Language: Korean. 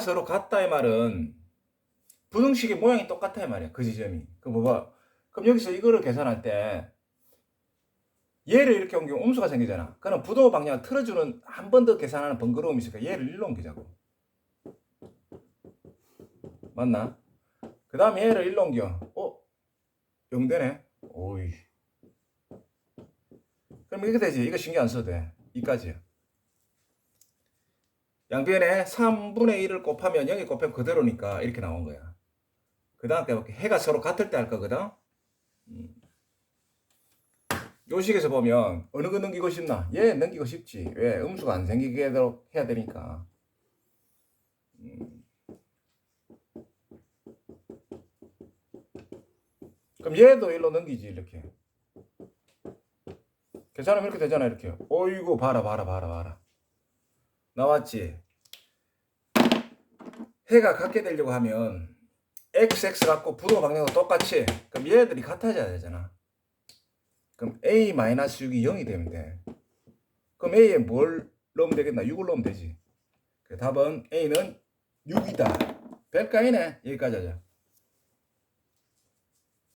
서로 같다 이 말은 부등식의 모양이 똑같아 이 말이야. 그 지점이. 그 뭐가 그럼 여기서 이거를 계산할 때 얘를 이렇게 옮기면 음수가 생기잖아. 그럼 부도 방향을 틀어주는 한 번 더 계산하는 번거로움이 있으니까 얘를 일로 옮기자고. 맞나? 그 다음에 얘를 일로 옮겨. 어? 0 되네? 오이. 그럼 이렇게 되지. 이거 신경 안 써도 돼. 이까지야. 양변에 3분의 1을 곱하면 0이 곱하면 그대로니까 이렇게 나온 거야. 그 다음 때 해가 서로 같을 때 할 거거든. 음. 요 식에서 보면 어느 거 넘기고 싶나? 얘 넘기고 싶지. 왜? 음수가 안 생기게 해야 되니까. 음. 그럼 얘도 일로 넘기지 이렇게. 괜찮으면 이렇게 되잖아 이렇게. 어이구 봐라 봐라 봐라 봐라. 나왔지. 해가 같게 되려고 하면 XX 갖고 부도 방향도 똑같이. 그럼 얘들이 같아져야 되잖아. 그럼 A-6이 0이 되면 돼. 그럼 A에 뭘 넣으면 되겠나? 6을 넣으면 되지. 그 답은 A는 6이다. 될까이네. 여기까지 하자.